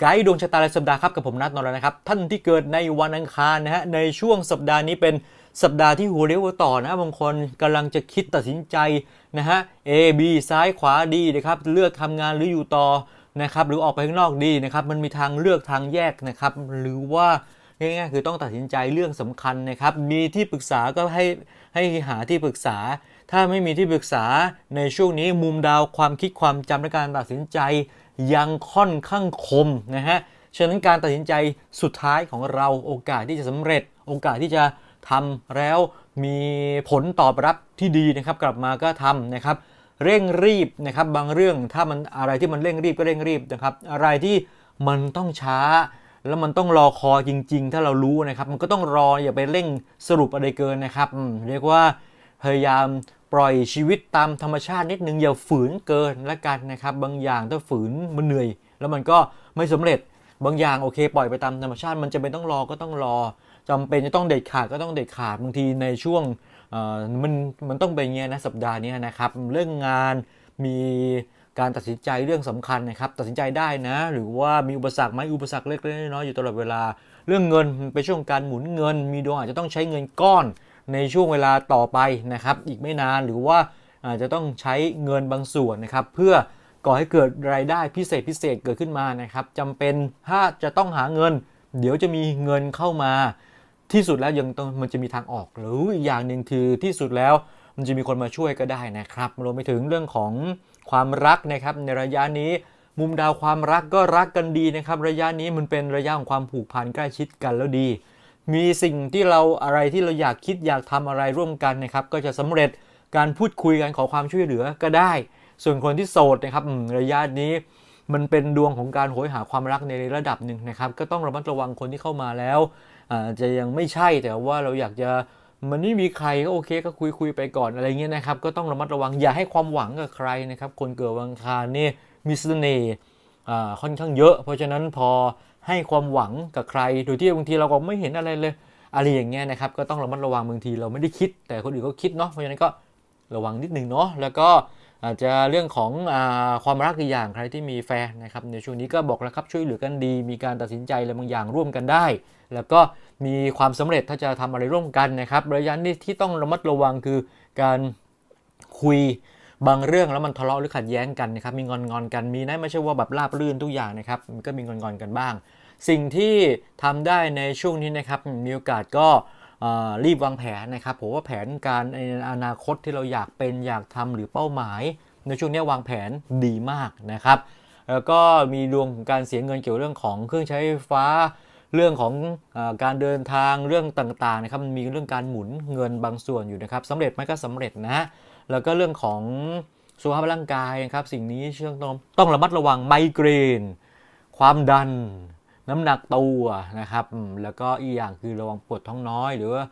ไกด์ดวงชะตารายสัปดาห์ครับกับผมนัทนนท์นะครับ ท่านที่เกิดในวันอังคารนะฮะในช่วงสัปดาห์นี้เป็นสัปดาห์ที่หัวเรียวต่อนะบางคนกำลังจะคิดตัดสินใจนะฮะ A B ซ้ายขวาดีนะครับเลือกทำงานหรืออยู่ต่อนะครับหรือออกไปข้างนอกดีนะครับมันมีทางเลือกทางแยกนะครับหรือว่า ง่ายๆคือต้องตัดสินใจเรื่องสำคัญนะครับ มีที่ปรึกษาก็ให้ให้หาที่ปรึกษา ถ้าไม่มีที่ปรึกษาในช่วงนี้มุมดาวความคิดความจำและการตัดสินใจยังค่อนข้างคมนะฮะฉะนั้นการตัดสินใจสุดท้ายของเราโอกาสที่จะสำเร็จ โอกาสที่จะทำแล้วมีผลตอบรับที่ดีนะครับ กลับมาก็ทำนะครับ เร่งรีบนะครับบางเรื่องถ้ามันอะไรที่มันเร่งรีบก็เร่งรีบนะครับ อะไรที่มันต้องช้า แล้วมันต้องรอคอจริง ๆ ถ้าเรารู้นะครับ มันก็ต้องรออย่าไปเร่งสรุปอะไรเกินนะครับเรียกว่าพยายามปล่อยชีวิตตามธรรมชาตินิดนึงอย่าฝืนเกินละกันนะครับ บางอย่างถ้าฝืนมันเหนื่อย แล้วมันก็ไม่สำเร็จบางอย่างโอเค ปล่อยไปตามธรรมชาติ มันจะเป็นต้องรอก็ต้องรอจำเป็นจะต้องเด็ดขาดก็ต้องเด็ดขาดบางทีในช่วงมันมันต้องเป็นเงี้ยนะสัปดาห์นี้นะครับ เรื่องงานมี การตัดสินใจเรื่องสำคัญนะครับตัดสินใจได้นะ หรือว่ามีอุปสรรคไหมอุปสรรคเล็กๆน้อยๆอยู่ตลอดเวลา เรื่องเงินมันเป็นช่วงการหมุนเงิน มีดวงอาจจะต้องใช้เงินก้อนในช่วงเวลาต่อไปนะครับอีกไม่นานหรือว่าอาจจะต้องใช้เงินบางส่วนนะครับเพื่อก่อให้เกิดรายได้พิเศษพิเศษเกิดขึ้นมานะครับจำเป็นถ้าจะต้องหาเงิน เดี๋ยวจะมีเงินเข้ามา ที่สุดแล้วยังต้องมันจะมีทางออกหรืออีกอย่างหนึ่งคือที่สุดแล้วมันจะมีคนมาช่วยก็ได้นะครับรวมไปถึงเรื่องของ ความรักนะครับในระยะนี้มุมดาวความรักก็รักกันดีนะครับ ระยะนี้มันเป็นระยะของความผูกพันใกล้ชิดกันแล้วดี มีสิ่งที่เราอะไรที่เราอยากคิดอยากทำอะไรร่วมกันนะครับ ก็จะสำเร็จการพูดคุยกันขอความช่วยเหลือก็ได้ ส่วนคนที่โสดนะครับระยะนี้มันเป็นดวงของการโหยหาความรักในระดับหนึ่งนะครับ ก็ต้องระมัดระวังคนที่เข้ามาแล้วอาจจะยังไม่ใช่แต่ว่าเราอยากจะ มันไม่มีใครก็โอเคก็คุยคุยไปก่อนอะไรเงี้ยนะครับ ก็ต้องระมัดระวังอย่าให้ความหวังกับใครนะครับ คนเกิดวันอังคารนี่มีเสน่ห์ค่อนข้างเยอะ เพราะฉะนั้นพอให้ความหวังกับใคร โดยที่บางทีเราก็ไม่เห็นอะไรเลย อะไรอย่างเงี้ยนะครับ ก็ต้องระมัดระวังบางทีเราไม่ได้คิด แต่คนอื่นก็คิดเนาะเพราะฉะนั้นก็ระวังนิดนึงเนาะแล้วก็ อาจจะเรื่องของอความรักอีกอย่างใครที่มีแฟนนะครับในช่วงนี้ก็บอกแล้วครับช่วยเหลือกันดี มีการตัดสินใจอะไรบางอย่างร่วมกันได้ แล้วก็มีความสำเร็จถ้าจะทำอะไรร่วมกันนะครับระยะนี้ที่ต้องระมัดระวังคือการคุยบางเรื่องแล้วมันทะเลาะหรือขัดแย้งกันนะครับมีงอนงอนกันมีนะไม่ใช่ว่าแบบราบรื่นทุกอย่างนะครับมันก็มีงอนงอนกันบ้าง สิ่งที่ทำได้ในช่วงนี้นะครับมีโอกาสก็ รีบวางแผนนะครับผมว่าแผนการในอนาคตที่เราอยากเป็นอยากทำหรือเป้าหมาย ในช่วงนี้วางแผนดีมากนะครับแล้วก็มีดวงของการเสียเงินเกี่ยวเรื่องของเครื่องใช้ไฟฟ้าเรื่องของอการเดินทางเรื่องต่างๆนะครับมันมีเรื่องการหมุนเงินบางส่วนอยู่นะครับสำเร็จไหมก็สำเร็จนะฮะแล้วก็เรื่องของสุขภาพร่างกายนะครับสิ่งนี้เชื่อต้องต้องระมัดระวังไมเกรน ความดัน น้ำหนักตัวนะครับ แล้วก็อีกอย่างคือระวังปวดท้องน้อย หรือว่า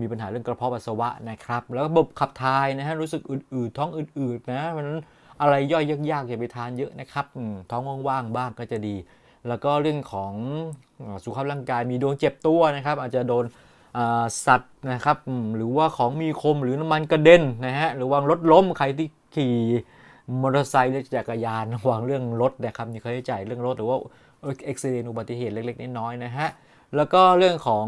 มีปัญหาเรื่องกระเพาะปัสสาวะนะครับ แล้วระบบขับถ่ายนะฮะรู้สึกอืดๆ ท้องอืดๆนะเพราะนั้นอะไรย่อยยากๆอย่าไปทานเยอะนะครับท้องว่างๆบ้างก็จะดี แล้วก็เรื่องของสุขภาพร่างกายมีดวงเจ็บตัวนะครับ อาจจะโดนสัตว์นะครับหรือว่าของมีคมหรือน้ำมันกระเด็นนะฮะหรือวางรถล้มใครที่ขี่มอเตอร์ไซค์หรือจักรยานระวังเรื่องรถนะครับมีค่าใช้จ่ายเรื่องรถหรือว่า อ็กซิเดนอุบัติเหตุเล็กๆน้อยๆนะฮะแล้วก็เรื่องของ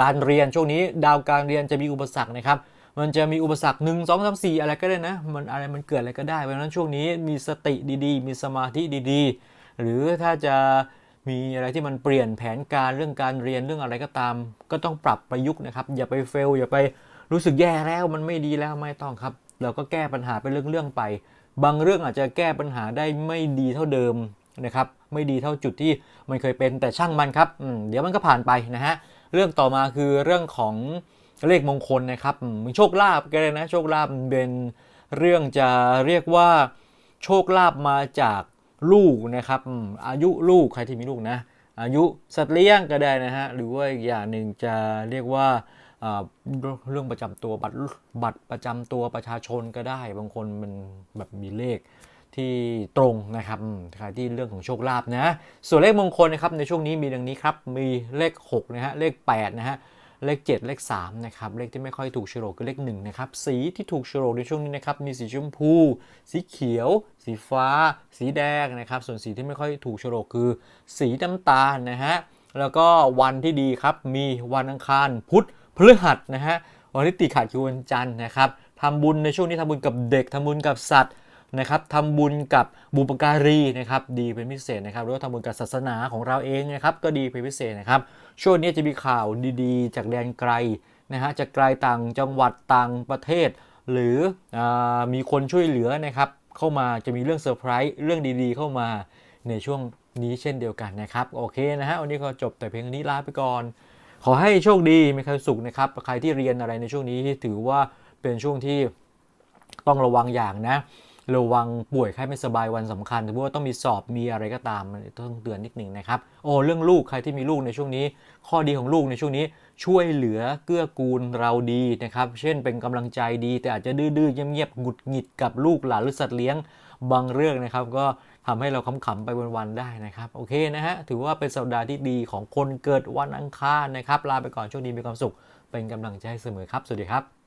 การเรียนช่วงนี้ดาวการเรียนจะมีอุปสรรคนะครับ มันจะมีอุปสรรคหนึ่งสองสามสี่อะไรก็ได้นะ มันอะไรมันเกิดอะไรก็ได้ เพราะฉะนั้นช่วงนี้มีสติดีๆ มีสมาธิดีๆ หรือถ้าจะมีอะไรที่มันเปลี่ยนแผนการเรื่องการเรียนเรื่องอะไรก็ตาม ก็ต้องปรับประยุกต์นะครับ อย่าไปเฟลอย่าไปรู้สึกแย่แล้วมันไม่ดีแล้วไม่ต้องครับ เราก็แก้ปัญหาเป็นเรื่องๆไป บางเรื่องอาจจะแก้ปัญหาได้ไม่ดีเท่าเดิม นะครับไม่ดีเท่าจุดที่มันเคยเป็นแต่ช่างมันครับเดี๋ยวมันก็ผ่านไปนะฮะเรื่องต่อมาคือเรื่องของเลขมงคลนะครับโชคลาภก็เลยนะโชคลาภเป็นเรื่องจะเรียกว่าโชคลาภมาจากลูกนะครับอายุลูกใครที่มีลูกนะ อายุสัตว์เลี้ยงก็ได้นะฮะหรือว่าอีกอย่างหนึ่งจะเรียกว่าเรื่องประจำตัวบัตรบัตรประจำตัวประชาชนก็ได้ บางคนมันแบบมีเลข ที่ตรงนะครับใครที่เรื่องของโชคลาภนะ ส่วนเลขมงคลนะครับในช่วงนี้มีดังนี้ครับ มีเลข6นะฮะ เลข8นะฮะ เลข 7 เลข3นะครับ เลขที่ไม่ค่อยถูกโฉลกคือเลข1นะครับ สีที่ถูกโฉลกในช่วงนี้นะครับ มีสีชมพู สีเขียว สีฟ้า สีแดงนะครับ ส่วนสีที่ไม่ค่อยถูกโฉลกคือ สีน้ำตาลนะฮะ แล้วก็วันที่ดีครับ มีวันอังคาร พุธ พฤหัสนะฮะ วันที่ติขัดคือวันจันทร์นะครับทำบุญในช่วงนี้ทำบุญกับเด็กทำบุญกับสัตว์ นะครับทำบุญกับบุปการีนะครับดีเป็นพิเศษนะครับหรือว่าทำบุญกับศาสนาของเราเองนะครับก็ดีเป็นพิเศษนะครับช่วงนี้จะมีข่าวดีๆ จากแดนไกลนะฮะจากไกลต่างจังหวัดต่างประเทศ หรืออมีคนช่วยเหลือนะครับเข้ามาจะมีเรื่องเซอร์ไพรส์เรื่องดีๆ เข้ามาในช่วงนี้เช่นเดียวกันนะครับโอเคนะฮะวันนี้ก็จบแต่เพียงนี้ลาไปก่อน ขอให้โชคดีมีความสุขนะครับใครที่เรียนอะไรในช่วงนี้ถือว่าเป็นช่วงที่ต้องระวังอย่างนะ ระวังป่วยไข้ไม่สบายวันสำคัญถือว่าต้องมีสอบมีอะไรก็ตามมันต้องเตือนนิดหนึ่งนะครับโอ้เรื่องลูกใครที่มีลูกในช่วงนี้ ข้อดีของลูกในช่วงนี้ ช่วยเหลือเกื้อกูลเราดีนะครับ เช่นเป็นกำลังใจดี แต่อาจจะดื้อๆเงียบๆหงุดหงิดกับลูกหลานหรือสัตว์เลี้ยงบางเรื่องนะครับ ก็ทำให้เราขำๆไปวันๆได้นะครับ โอเคนะฮะถือว่าเป็นสัปดาห์ที่ดีของคนเกิดวันอังคารนะครับลาไปก่อนช่วงนี้มีความสุข เป็นกำลังใจเสมอครับสวัสดีครับ